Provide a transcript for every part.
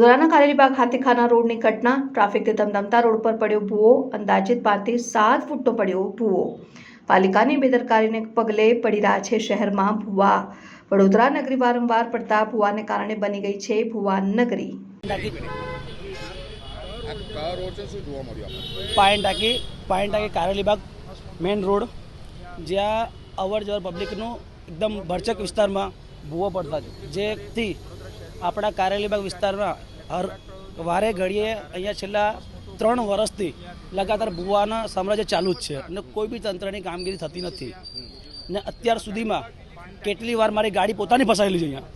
વડોદરાના કારેલીબાગ હાથીખાના રોડની ઘટના. ટ્રાફિકથી ધમધમતા રોડ પર પડ્યો ભૂવો. અંદાજિત પાંચથી સાત ફૂટનો પડ્યો ભૂવો. પાલિકાની બેદરકારીને પગલે પડી રહ્યા છે શહેરમાં ભૂવા. વડોદરા નગરી વારંવાર પડતા ભૂવાને કારણે બની ગઈ છે ભૂવા નગરી. પાણી ટાંકી, પાયન ટાંકી કારેલીબાગ મેઇન રોડ. જ્યાં અવર જવર પબ્લિકનું એકદમ ભરચક વિસ્તારમાં ભૂવો પડતા જેથી આપણા કારેલીબાગ વિસ્તારમાં હર વારે ઘડીએ અહીંયા છેલ્લા ત્રણ વર્ષથી લગાતાર ભૂવાના સામ્રાજ્ય ચાલુ જ છે અને કોઈ બી તંત્રની કામગીરી થતી નથી. ને અત્યાર સુધીમાં કેટલી વાર મારી ગાડી પોતાની ફસાયેલી છે અહીંયા.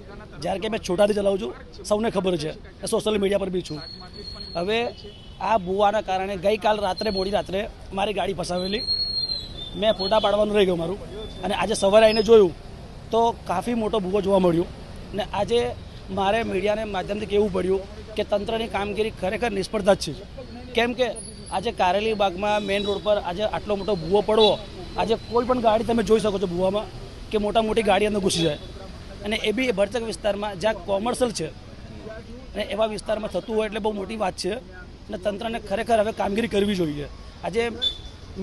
જ્યારે કે મેં છોટાથી ચલાવું છું, સૌને ખબર છે. સોશિયલ મીડિયા પર બી છું. હવે આ ભૂવાના કારણે ગઈકાલ રાત્રે, મોડી રાત્રે મારી ગાડી ફસાવેલી. મેં ફોટા પાડવાનું રહી ગયું મારું. અને આજે સવારે આવીને જોયું તો કાફી મોટો ભૂવો જોવા મળ્યો. ને આજે મારે મીડિયાને માધ્યમથી કહેવું પડ્યું કે તંત્રની કામગીરી ખરેખર નિષ્ફળતા જ છે. કેમ કે આજે કારેલી બાગમાં મેઇન રોડ પર આજે આટલો મોટો ભૂવો પડવો, આજે કોઈ પણ ગાડી તમે જોઈ શકો છો ભૂવામાં, કે મોટા મોટી ગાડી અંદર ઘૂસી જાય. અને એ બી ભરચક વિસ્તારમાં જ્યાં કોમર્શિયલ છે, અને એવા વિસ્તારમાં થતું હોય એટલે બહુ મોટી વાત છે, અને તંત્રને ખરેખર હવે કામગીરી કરવી જોઈએ. આજે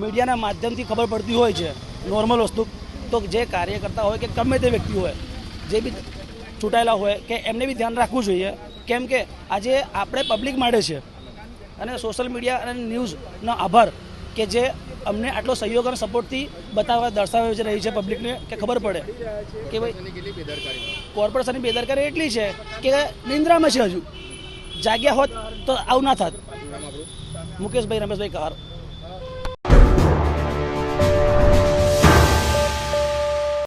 મીડિયાના માધ્યમથી ખબર પડતી હોય છે, નોર્મલ વસ્તુ, તો જે કાર્યકર્તા હોય કે ગમે તે વ્યક્તિ હોય, જે બી ચૂંટાયેલા હોય કે એમને બી ધ્યાન રાખવું જોઈએ. કેમ કે આજે આપણે પબ્લિક માટે છે અને સોશિયલ મીડિયા અને ન્યૂઝનો આભાર કે જે અમને આટલો સહયોગ અને સપોર્ટથી બતાવવા દર્શાવે રહી છે પબ્લિકને કે ખબર પડે કે ભાઈ કોર્પોરેશનની બેદરકારી એટલી છે કે નિંદ્રામાં છે હજુ. જાગ્યા હોત તો આવું ના થાત. મુકેશભાઈ, રમેશભાઈ કહાર.